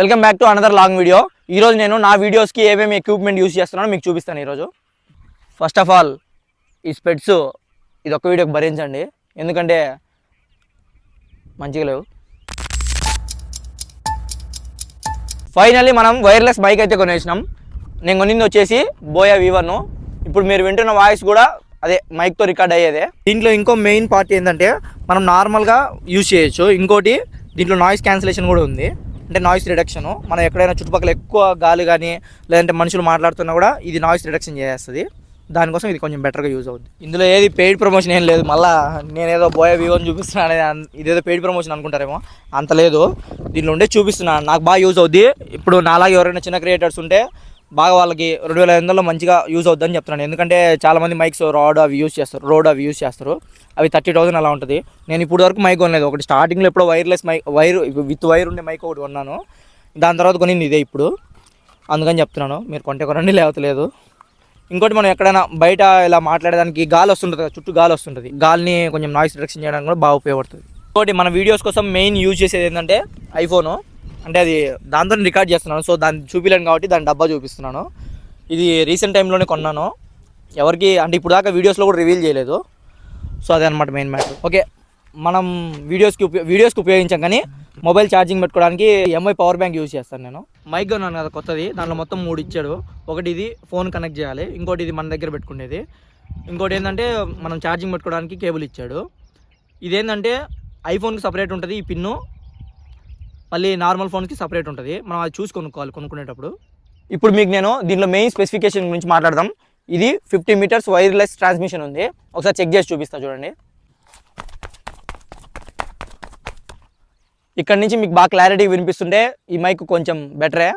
Welcome back to another long video ఈరోజు నేను నా వీడియోస్కి ఏమేమి ఎక్విప్మెంట్ యూస్ చేస్తున్నానో మీకు చూపిస్తాను ఈరోజు ఫస్ట్ ఆఫ్ ఆల్ ఈ స్పెట్స్ ఇది ఒక్క వీడియోకి భరించండి. ఎందుకంటే మంచిగా లేవు. ఫైనల్లీ మనం వైర్లెస్ బైక్ అయితే కొనేసినాం. నేను కొనింది వచ్చేసి బోయా వీవర్ను ఇప్పుడు మీరు వింటున్న వాయిస్ కూడా అదే మైక్తో రికార్డ్ అయ్యేదే. దీంట్లో ఇంకో మెయిన్ పార్ట్ ఏంటంటే మనం నార్మల్గా యూజ్ చేయొచ్చు. ఇంకోటి దీంట్లో నాయిస్ క్యాన్సిలేషన్ కూడా ఉంది. అంటే నాయిస్ రిడక్షన్ మనం ఎక్కడైనా చుట్టుపక్కల ఎక్కువ గాలి కానీ లేదంటే మనుషులు మాట్లాడుతున్నా కూడా ఇది నాయిస్ రిడక్షన్ చేస్తుంది దానికోసం ఇది కొంచెం బెటర్గా యూజ్ అవుతుంది ఇందులో ఏది పెయిడ్ ప్రమోషన్ ఏం లేదు. మళ్ళీ నేనేదో బోయే వివోని చూపిస్తున్నా అనేది ఇదేదో పెయిడ్ ప్రమోషన్ అనుకుంటారేమో. అంత లేదు. దీనిలో ఉండే చూపిస్తున్నాను నాకు బాగా యూజ్ అవుద్ది. ఇప్పుడు నాలాగే ఎవరైనా చిన్న క్రియేటర్స్ ఉంటే బాగా వాళ్ళకి రెండు వేల ఐదు వందలు మంచిగా యూజ్ అవుద్దని చెప్తున్నాను. ఎందుకంటే చాలామంది మైక్స్ రాడ్ అవి యూజ్ చేస్తారు రోడ్ అవి యూజ్ చేస్తారు. అవి థర్టీ థౌసండ్ అలా ఉంటుంది. నేను ఇప్పుడు వరకు మైక్ కొనలేదు. ఒకటి స్టార్టింగ్లో ఎప్పుడో wireless mic wire with wire ఉండే మైక్ ఒకటి కొన్నాను. దాని తర్వాత కొనింది ఇదే ఇప్పుడు. అందుకని చెప్తున్నాను. మీరు కొంటే కొనండి లేవతలేదు ఇంకోటి మనం ఎక్కడైనా బయట ఇలా మాట్లాడడానికి గాలి వస్తుంటుంది కదా, చుట్టూ గాలి వస్తుంటుంది. గాలిని కొంచెం నాయిస్ రిడక్షన్ చేయడానికి కూడా బాగా ఉపయోగపడుతుంది. ఇంకోటి మన వీడియోస్ కోసం మెయిన్ యూజ్ చేసేది ఏంటంటే ఐఫోను అంటే అది దాంతో రికార్డ్ చేస్తున్నాను. సో దాన్ని చూపించలేను కాబట్టి దాని డబ్బా చూపిస్తున్నాను. ఇది రీసెంట్ టైంలోనే కొన్నాను. ఎవరికి అంటే ఇప్పుడు దాకా వీడియోస్లో కూడా రివీల్ చేయలేదు. సో అదే అనమాట మెయిన్ మ్యాటర్ ఓకే మనం వీడియోస్కి ఉపయో వీడియోస్కి ఉపయోగించాం కానీ మొబైల్ ఛార్జింగ్ పెట్టుకోవడానికి ఎంఐ పవర్ బ్యాంక్ యూజ్ చేస్తాను నేను. మైక్ ఉన్నాను కదా కొత్తది. దాంట్లో మొత్తం మూడు ఇచ్చాడు. ఒకటి ఇది ఫోన్ కనెక్ట్ చేయాలి. ఇంకోటి ఇది మన దగ్గర పెట్టుకునేది. ఇంకోటి ఏంటంటే మనం ఛార్జింగ్ పెట్టుకోవడానికి కేబుల్ ఇచ్చాడు. ఇదేంటంటే ఐఫోన్కి సపరేట్ ఉంటుంది ఈ పిన్ను మళ్ళీ నార్మల్ ఫోన్కి సపరేట్ ఉంటుంది. మనం అది చూసి కొనుక్కోవాలి కొనుక్కునేటప్పుడు. ఇప్పుడు మీకు నేను దీంట్లో మెయిన్ స్పెసిఫికేషన్ గురించి మాట్లాడదాం. ఇది ఫిఫ్టీ మీటర్స్ వైర్లెస్ ట్రాన్స్మిషన్ ఉంది. ఒకసారి చెక్ చేసి చూపిస్తా చూడండి. ఇక్కడ నుంచి మీకు బాగా క్లారిటీ వినిపిస్తుంటే ఈ మైక్ కొంచెం బెటరే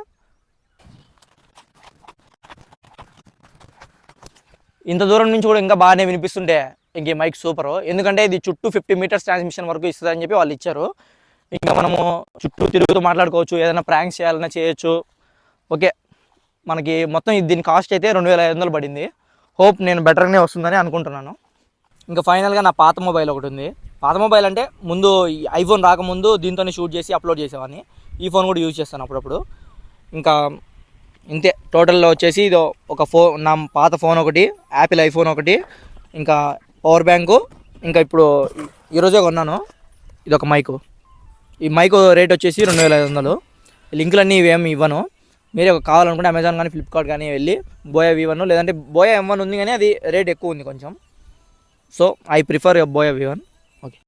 ఇంత దూరం నుంచి కూడా ఇంకా బాగానే వినిపిస్తుంటే ఇంక ఈ మైక్ సూపరు ఎందుకంటే ఇది చుట్టూ ఫిఫ్టీ మీటర్స్ ట్రాన్స్మిషన్ వరకు ఇస్తుందని చెప్పి వాళ్ళు ఇచ్చారు. ఇంకా మనము చుట్టూ తిరుగుతూ మాట్లాడుకోవచ్చు ఏదైనా ప్రాంక్స్ చేయాలన్నా చేయొచ్చు. ఓకే మనకి మొత్తం దీని కాస్ట్ అయితే రెండు వేల ఐదు వందలు పడింది. హోప్ నేను బెటర్గానే వస్తుందని అనుకుంటున్నాను. ఇంకా ఫైనల్గా నా పాత మొబైల్ ఒకటి ఉంది. పాత మొబైల్ అంటే ముందు ఈ ఐఫోన్ రాకముందు దీంతోనే షూట్ చేసి అప్లోడ్ చేసేవాడిని. ఈ ఫోన్ కూడా యూజ్ చేస్తాను అప్పుడప్పుడు. ఇంకా ఇంతే టోటల్లో వచ్చేసి ఇది ఒక ఫో నా పాత ఫోన్ ఒకటి యాపిల్ ఐఫోన్ ఒకటి ఇంకా పవర్ బ్యాంకు ఇంకా ఇప్పుడు ఈరోజే కొన్నాను. ఇది ఒక మైకు. ఈ మైక్ రేట్ వచ్చేసి రెండు వేల ఐదు వందలు. లింకులన్నీ ఇవేమి ఇవ్వను. మీరు కావాలనుకుంటే అమెజాన్ కానీ ఫ్లిప్కార్ట్ కానీ వెళ్ళి బోయా వివన్ లేదంటే బోయా ఎం వన్ ఉంది కానీ అది రేట్ ఎక్కువ ఉంది కొంచెం. So I prefer Boya వివన్ okay